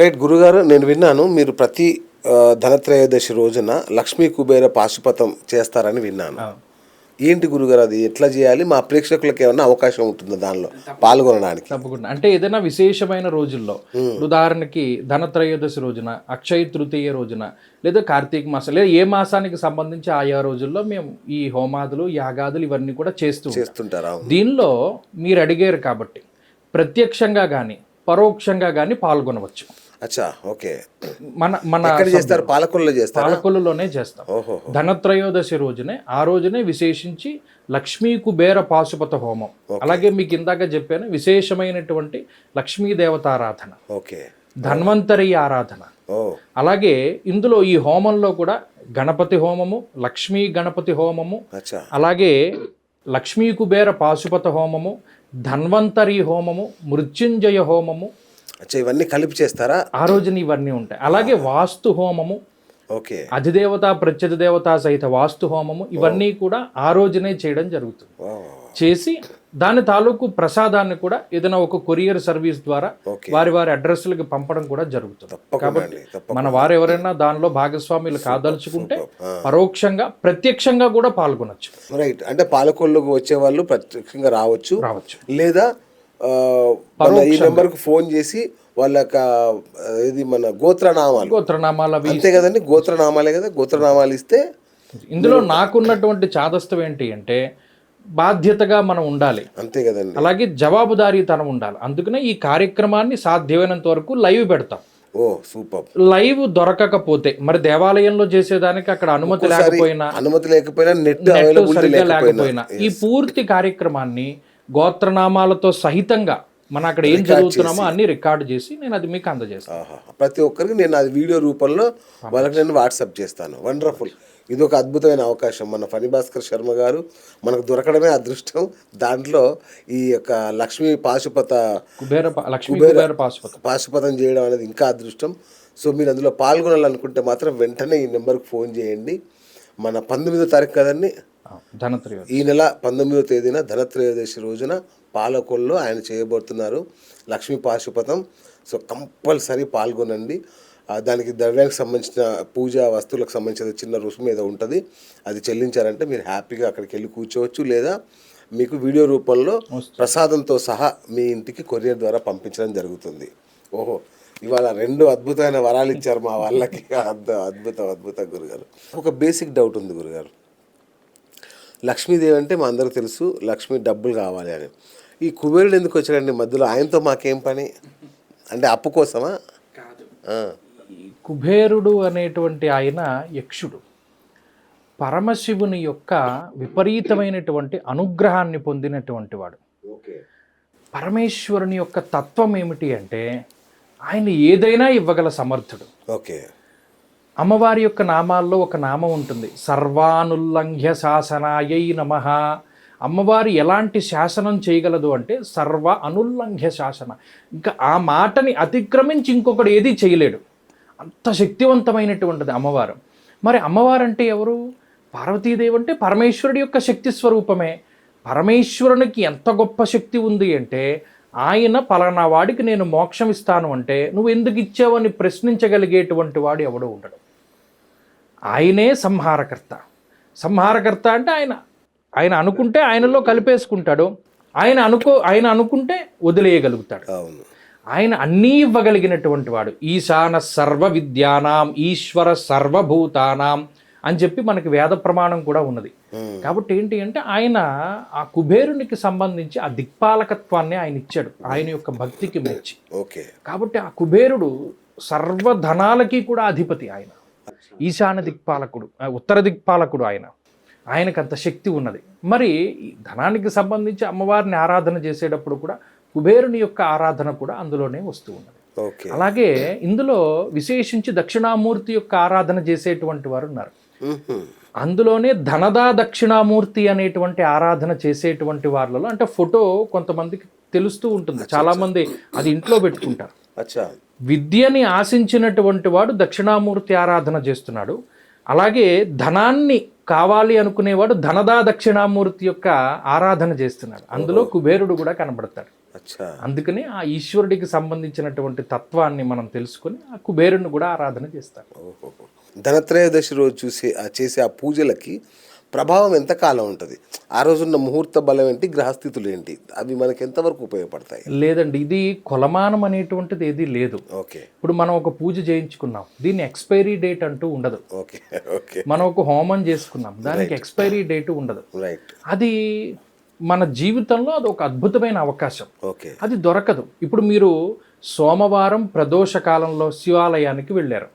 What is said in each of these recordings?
Right గురుగారు నేను విన్నాను మీరు ప్రతి ధనత్రయోదశి రోజున లక్ష్మీ కుబేర పాశుపతం చేస్తారని విన్నాను. ఏంటి గురుగారు అది? ఎట్లా చేయాలి? మా ప్రేక్షకులకు ఏమన్నా అవకాశం ఉంటుందా దానిలో? పాల్గొనడానికి. తప్పకుండా. అంటే ఏదైనా విశేషమైన రోజుల్లో ఉదాహరణకి ధనత్రయోదశి రోజున అక్షయ తృతీయ రోజున లేదా కార్తీక మాసం లేదా ఏ మాసానికి సంబంధించి ఆయా రోజుల్లో మేము ఈ హోమాదులు యాగాదులు ఇవన్నీ కూడా చేస్తూ. చేస్తుంటారా దీనిలో మీరు అడిగారు కాబట్టి ప్రత్యక్షంగా కానీ పరోక్షంగా కానీ పాల్గొనవచ్చు. అచ్చా ఓకే. మన మన చేస్తారు? పాలకొల్లో చేస్తారు? పాలకొల్లులోనే చేస్తాం. ధనత్రయోదశి రోజునే ఆ రోజునే విశేషించి లక్ష్మీ కుబేర పాశుపత హోమం. అలాగే మీకు ఇందాక చెప్పాను విశేషమైనటువంటి లక్ష్మీ దేవతారాధన ఓకే. ధన్వంతరి ఆరాధన. అలాగే ఇందులో ఈ హోమంలో కూడా గణపతి హోమము లక్ష్మీ గణపతి హోమము అలాగే లక్ష్మీ కుబేర పాశుపత హోమము ధన్వంతరి హోమము మృత్యుంజయ హోమము ఇవన్నీ కలిపి చేస్తారా? ఆ రోజున ఇవన్నీ ఉంటాయి. అలాగే వాస్తు హోమము ఓకే. అధిదేవత ప్రత్యధి దేవత సహిత వాస్తు హోమము ఇవన్నీ కూడా ఆ రోజునే చేయడం జరుగుతుంది. చేసి దాని తాలూకు ప్రసాదాన్ని కూడా ఏదైనా ఒక కొరియర్ సర్వీస్ ద్వారా వారి వారి అడ్రస్లకి పంపడం కూడా జరుగుతుంది. తప్పకుండా మన వారు ఎవరైనా దానిలో భాగస్వాములు కాదలుచుకుంటే. పరోక్షంగా ప్రత్యక్షంగా కూడా పాల్గొనొచ్చు. రైట్. అంటే పాలకొల్లుకు వచ్చే వాళ్ళు ప్రత్యక్షంగా రావచ్చు. రావచ్చు. లేదా ఈ నెంబర్కి ఫోన్ చేసి వాళ్ళ ఇది మన గోత్రనామాలు. గోత్రనామాల అంతే కదండి గోత్రనామాలే కదా గోత్రనామాలు ఇస్తే ఇందులో నాకున్నటువంటి చాదస్తం ఏంటి అంటే బాధ్యతగా మనం ఉండాలి. అంతే కదండి. అలాగే జవాబుదారీతనం ఉండాలి. అందుకనే ఈ కార్యక్రమాన్ని సాధ్యమైనంత వరకు లైవ్ పెడతాం. ఓ సూపర్. లైవ్ దొరకకపోతే మరి దేవాలయంలో చేసేదానికి అక్కడ అనుమతి లేకపోయినా అనుమతి లేకపోయినా నెట్ లేకపోయినా. ఈ పూర్తి కార్యక్రమాన్ని గోత్రనామాలతో సహితంగా మనం అక్కడ ఏం చదువుతున్నామో అన్ని రికార్డు చేసి నేను అది మీకు అందజేస్తాను. ప్రతి ఒక్కరికి నేను అది వీడియో రూపంలో వాళ్ళకి నేను వాట్సాప్ చేస్తాను. వండర్ఫుల్ ఇది ఒక అద్భుతమైన అవకాశం. మన ఫణి భాస్కర్ శర్మ గారు మనకు దొరకడమే అదృష్టం. దాంట్లో ఈ యొక్క లక్ష్మీ పాశుపత కుబేర కుబేర పాశుపతం. పాశుపతం చేయడం అనేది ఇంకా అదృష్టం. సో మీరు అందులో పాల్గొనాలనుకుంటే మాత్రం వెంటనే ఈ నెంబర్కి ఫోన్ చేయండి. మన పంతొమ్మిదో తారీఖు కదండి? ధనత్రయోదశి. ఈ నెల పంతొమ్మిదో తేదీన ధనత్రయోదశి రోజున పాలకొల్లో ఆయన చేయబోతున్నారు. లక్ష్మీ పాశుపతం సో కంపల్సరీ పాల్గొనండి. దానికి ద్రవ్యానికి సంబంధించిన పూజా వస్తువులకు సంబంధించిన చిన్న రుసుము ఏదో ఉంటుంది. అది చెల్లించారంటే మీరు హ్యాపీగా అక్కడికి వెళ్ళి కూర్చోవచ్చు లేదా మీకు వీడియో రూపంలో ప్రసాదంతో సహా మీ ఇంటికి కొరియర్ ద్వారా పంపించడం జరుగుతుంది. ఓహో ఇవాళ రెండు అద్భుతమైన వరాలు ఇచ్చారు మా వాళ్ళకి. అద్భుతం అద్భుతం అద్భుతం గురుగారు. ఒక బేసిక్ డౌట్ ఉంది గురుగారు. లక్ష్మీదేవి అంటే మా అందరికి తెలుసు లక్ష్మి డబ్బులు కావాలి అని. ఈ కుబేరుడు ఎందుకు వచ్చాడండి మధ్యలో? ఆయనతో మాకేం పని? అంటే అప్పు కోసమా? కుబేరుడు అనేటువంటి ఆయన యక్షుడు. పరమశివుని యొక్క విపరీతమైనటువంటి అనుగ్రహాన్ని పొందినటువంటి వాడు. పరమేశ్వరుని యొక్క తత్వం ఏమిటి అంటే ఆయన ఏదైనా ఇవ్వగల సమర్థుడు. ఓకే. అమ్మవారి యొక్క నామాల్లో ఒక నామం ఉంటుంది. సర్వానుల్లంఘ్య శాసనాయై నమ. అమ్మవారు ఎలాంటి శాసనం చేయగలదు అంటే సర్వ అనుల్లంఘ్య శాసన. ఇంకా ఆ మాటని అతిక్రమించి ఇంకొకడు ఏదీ చేయలేడు. అంత శక్తివంతమైనటువంటిది అమ్మవారు. మరి అమ్మవారు అంటే ఎవరు? పార్వతీదేవి అంటే పరమేశ్వరుడి యొక్క శక్తి స్వరూపమే. పరమేశ్వరునికి ఎంత గొప్ప శక్తి ఉంది అంటే ఆయన పలానా వాడికి నేను మోక్షం ఇస్తాను అంటే నువ్వు ఎందుకు ఇచ్చావని ప్రశ్నించగలిగేటువంటి వాడు ఎవడో ఉండడు. ఆయనే సంహారకర్త. సంహారకర్త అంటే ఆయన. ఆయన అనుకుంటే ఆయనలో కలిపేసుకుంటాడు. ఆయన అనుకో ఆయన అనుకుంటే వదిలేయగలుగుతాడు. ఆయన అన్నీ ఇవ్వగలిగినటువంటి వాడు. ఈశాన సర్వ విద్యానాం ఈశ్వర సర్వభూతానాం అని చెప్పి మనకి వేద ప్రమాణం కూడా ఉన్నది. కాబట్టి ఏంటి అంటే ఆయన ఆ కుబేరునికి సంబంధించి ఆ దిక్పాలకత్వాన్ని ఆయన ఇచ్చాడు. ఆయన యొక్క భక్తికి మెచ్చి. ఓకే. కాబట్టి ఆ కుబేరుడు సర్వధనాలకి కూడా అధిపతి ఆయన. ఈశాన్య దిక్పాలకుడు ఉత్తర దిక్పాలకుడు ఆయన. ఆయనకు అంత శక్తి ఉన్నది. మరి ధనానికి సంబంధించి అమ్మవారిని ఆరాధన చేసేటప్పుడు కూడా కుబేరుని యొక్క ఆరాధన కూడా అందులోనే వస్తూ ఉన్నది. అలాగే ఇందులో విశేషించి దక్షిణామూర్తి యొక్క ఆరాధన చేసేటువంటి వారు ఉన్నారు. అందులోనే ధనదా దక్షిణామూర్తి అనేటువంటి ఆరాధన చేసేటువంటి వాళ్ళలో అంటే ఫోటో కొంతమందికి తెలుస్తూ ఉంటుంది. చాలా మంది అది ఇంట్లో పెట్టుకుంటారు. విద్యని ఆశించినటువంటి వాడు దక్షిణామూర్తి ఆరాధన చేస్తున్నాడు. అలాగే ధనాన్ని కావాలి అనుకునేవాడు ధనదా దక్షిణామూర్తి యొక్క ఆరాధన చేస్తున్నాడు. అందులో కుబేరుడు కూడా కనబడతాడు. అందుకని ఆ ఈశ్వరుడికి సంబంధించినటువంటి తత్వాన్ని మనం తెలుసుకొని ఆ కుబేరుని కూడా ఆరాధన చేస్తాం ఓహో ధనత్రయోదశి రోజు చూసే ఆ చేసే ఆ పూజలకి ప్రభావం ఎంత కాలం ఉంటుంది? ఆ రోజున్న ముహూర్త బలం ఏంటి? గ్రహస్థితులు ఏంటి? అవి మనకి ఎంతవరకు ఉపయోగపడతాయి? లేదండి ఇది కొలమానం అనేటువంటిది ఏది లేదు. ఓకే. ఇప్పుడు మనం ఒక పూజ చేయించుకున్నాం దీని ఎక్స్పైరీ డేట్ అంటూ ఉండదు. Okay okay. మనం ఒక హోమం చేసుకున్నాం దానికి ఎక్స్పైరీ డేట్ ఉండదు. రైట్ అది మన జీవితంలో అది ఒక అద్భుతమైన అవకాశం. ఓకే. అది దొరకదు. ఇప్పుడు మీరు సోమవారం ప్రదోష కాలంలో శివాలయానికి వెళ్ళారు.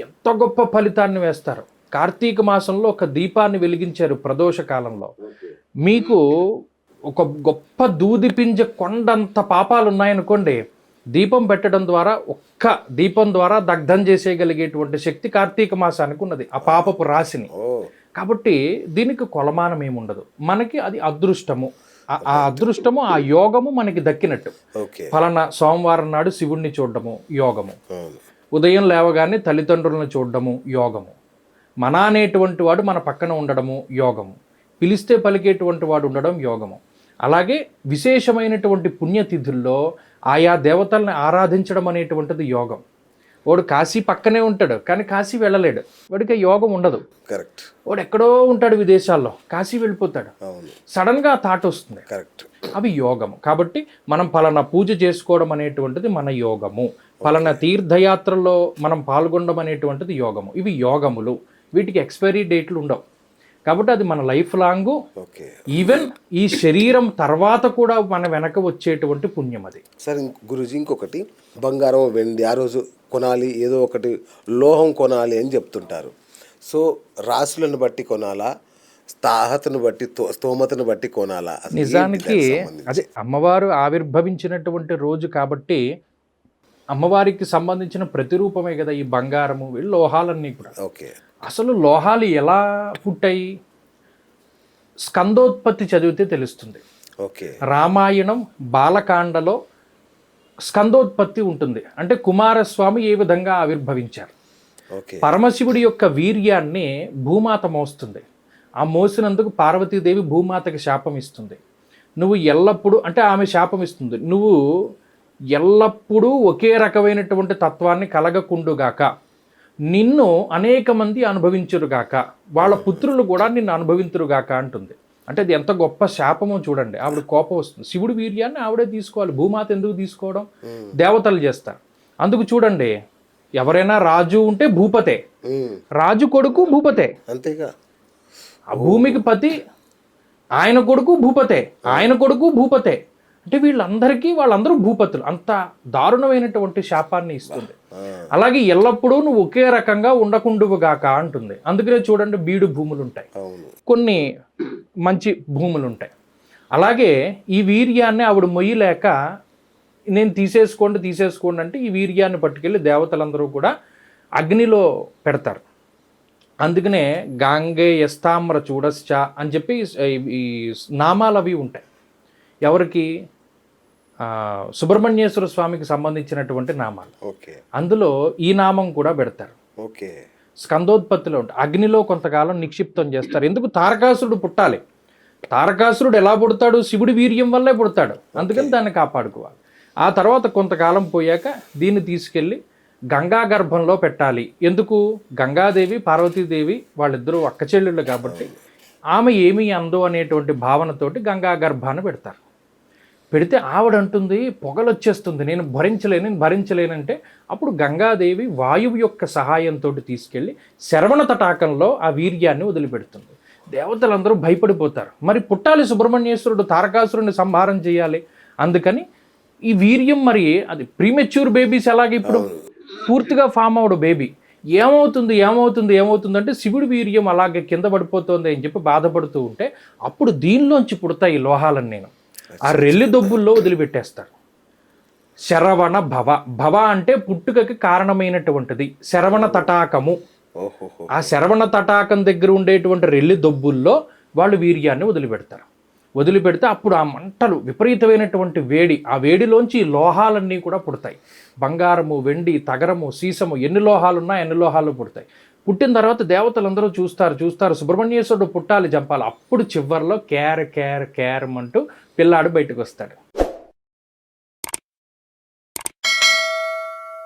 ఎంత గొప్ప ఫలితాన్ని వేస్తారు. కార్తీక మాసంలో ఒక దీపాన్ని వెలిగించారు ప్రదోష కాలంలో. మీకు ఒక గొప్ప దూది పింజ కొండంత పాపాలు ఉన్నాయనుకోండి దీపం పెట్టడం ద్వారా ఒక్క దీపం ద్వారా దగ్ధం చేసేయగలిగేటువంటి శక్తి కార్తీక మాసానికి ఉన్నది ఆ పాపపు రాశిని. కాబట్టి దీనికి కొలమానం ఏముండదు. మనకి అది అదృష్టము. ఆ- అదృష్టము ఆ యోగము మనకి దక్కినట్టు. ఫలానా సోమవారం నాడు శివుణ్ణి చూడడము యోగము. ఉదయం లేవగానే తల్లిదండ్రులను చూడడము యోగము. మన అనేటువంటి వాడు మన పక్కన ఉండడము యోగము. పిలిస్తే పలికేటువంటి వాడు ఉండడం యోగము. అలాగే విశేషమైనటువంటి పుణ్యతిథుల్లో ఆయా దేవతల్ని ఆరాధించడం అనేటువంటిది యోగం. వాడు కాశీ పక్కనే ఉంటాడు కానీ కాశీ వెళ్ళలేడు. వాడికి యోగం ఉండదు. కరెక్ట్. వాడు ఎక్కడో ఉంటాడు విదేశాల్లో కాశీ వెళ్ళిపోతాడు. సడన్గా ఆ థాట్ వస్తుంది. కరెక్ట్. అవి యోగము. కాబట్టి మనం పలానా పూజ చేసుకోవడం అనేటువంటిది మన యోగము. పలానా తీర్థయాత్రల్లో మనం పాల్గొనడం అనేటువంటిది యోగము. ఇవి యోగములు. వీటికి ఎక్స్పైరీ డేట్లు ఉండవు. కాబట్టి అది మన లైఫ్ లాంగ్. ఓకే. ఈవెన్ ఈ శరీరం తర్వాత కూడా మన వెనక వచ్చేటువంటి పుణ్యం అది. సరే గురూజీ ఇంకొకటి. బంగారం వెండి ఆ రోజు కొనాలి ఏదో ఒకటి లోహం కొనాలి అని చెప్తుంటారు. సో రాసులను బట్టి కొనాలా? స్థాహతను బట్టి స్తోమతను బట్టి కొనాలా? నిజానికి? అదే అమ్మవారు ఆవిర్భవించినటువంటి రోజు కాబట్టి అమ్మవారికి సంబంధించిన ప్రతిరూపమే కదా ఈ బంగారము లోహాలన్నీ కూడా. ఓకే. అసలు లోహాలు ఎలా పుట్టాయి? స్కందోత్పత్తి చదివితే తెలుస్తుంది. ఓకే. రామాయణం బాలకాండలో స్కందోత్పత్తి ఉంటుంది. అంటే కుమారస్వామి ఏ విధంగా ఆవిర్భవించారు? ఓకే. పరమశివుడి యొక్క వీర్యాన్ని భూమాత మోస్తుంది. ఆ మోసినందుకు పార్వతీదేవి భూమాతకి శాపం ఇస్తుంది. నువ్వు ఎల్లప్పుడూ అంటే ఆమె శాపం ఇస్తుంది. నువ్వు ఎల్లప్పుడూ ఒకే రకమైనటువంటి తత్వాన్ని కలగకుండుగాక. నిన్ను అనేక మంది అనుభవించురుగాక. వాళ్ళ పుత్రులు కూడా నిన్ను అనుభవించురుగాక అంటుంది. అంటే అది ఎంత గొప్ప శాపమో చూడండి. ఆవిడ కోపం వస్తుంది. శివుడి వీర్యాన్ని ఆవిడే తీసుకోవాలి. భూమాత ఎందుకు తీసుకోవడం? దేవతలు చేస్తారు. అందుకు చూడండి ఎవరైనా రాజు ఉంటే భూపతే. రాజు కొడుకు భూపతే. అంతేగా. ఆ భూమికి పతి ఆయన కొడుకు భూపతే. ఆయన కొడుకు భూపతే. అంటే వీళ్ళందరికీ వాళ్ళందరూ భూపతులు. అంత దారుణమైనటువంటి శాపాన్ని ఇస్తుంది. అలాగే ఎల్లప్పుడూ నువ్వు ఒకే రకంగా ఉండకుండువుగాక అంటుంది. అందుకనే చూడండి బీడు భూములు ఉంటాయి కొన్ని మంచి భూములు ఉంటాయి అలాగే ఈ వీర్యాన్ని ఆవిడ మొయ్యలేక నేను తీసేసుకోండి తీసేసుకోండి అంటే ఈ వీర్యాన్ని పట్టుకెళ్ళి దేవతలందరూ కూడా అగ్నిలో పెడతారు. అందుకనే గాంగే యస్తామ్ర చూడశ్చ అని చెప్పి ఈ- ఈ నామాలు అవి ఉంటాయి. ఎవరికి? సుబ్రహ్మణ్యేశ్వర స్వామికి సంబంధించినటువంటి నామాలు. ఓకే. అందులో ఈ నామం కూడా పెడతారు. ఓకే. స్కందోత్పత్తిలో ఉంటుంది అగ్నిలో కొంతకాలం నిక్షిప్తం చేస్తారు. ఎందుకు? తారకాసురుడు పుట్టాలి. తారకాసురుడు ఎలా పుడతాడు? శివుడి వీర్యం వల్లే పుడతాడు. అందుకని దాన్ని కాపాడుకోవాలి. ఆ తర్వాత కొంతకాలం పోయాక దీన్ని తీసుకెళ్ళి గంగా గర్భంలో పెట్టాలి. ఎందుకు? గంగాదేవి పార్వతీదేవి వాళ్ళిద్దరూ అక్క చెల్లెళ్ళు కాబట్టి ఆమె ఏమీ అందో అనేటువంటి భావనతోటి గంగా గర్భాన్ని పెడతారు. పెడితే ఆవిడ అంటుంది పొగలు వచ్చేస్తుంది నేను భరించలేను నేను భరించలేనంటే అప్పుడు గంగాదేవి వాయువు యొక్క సహాయంతో తీసుకెళ్ళి శరవణ తటాకంలో ఆ వీర్యాన్ని వదిలిపెడుతుంది. దేవతలందరూ భయపడిపోతారు. మరి పుట్టాలి సుబ్రహ్మణ్యేశ్వరుడు తారకాసురుడిని సంహారం చేయాలి. అందుకని ఈ వీర్యం మరి అది ప్రీమెచ్యూర్ బేబీస్ ఎలాగ ఇప్పుడు? పూర్తిగా ఫామ్ అవడు బేబీ ఏమవుతుంది ఏమవుతుంది ఏమవుతుంది అంటే శివుడి వీర్యం అలాగే కింద పడిపోతుంది అని చెప్పి బాధపడుతూ ఉంటే అప్పుడు దీనిలోంచి పుడతాయి ఈ లోహాలను నేను ఆ రెల్లి దొబ్బుల్లో వదిలిపెట్టేస్తారు శరవణ భవ. భవ అంటే పుట్టుకకి కారణమైనటువంటిది. శరవణ తటాకము. ఆ శరవణ తటాకం దగ్గర ఉండేటువంటి రెల్లి దొబ్బుల్లో వాళ్ళు వీర్యాన్ని వదిలిపెడతారు. వదిలిపెడితే అప్పుడు ఆ మంటలు విపరీతమైనటువంటి వేడి ఆ వేడిలోంచి ఈ లోహాలన్నీ కూడా పుడతాయి. బంగారము వెండి తగరము సీసము ఎన్ని లోహాలు ఉన్నా ఎన్ని లోహాలు పుడతాయి. పుట్టిన తర్వాత దేవతలందరూ చూస్తారు చూస్తారు. సుబ్రహ్మణ్యేశ్వరుడు పుట్టాలి చంపాలి అప్పుడు చివరిలో కేర్ కేర్ కేర్ అంటూ పిల్లాడు బయటకు వస్తాడు.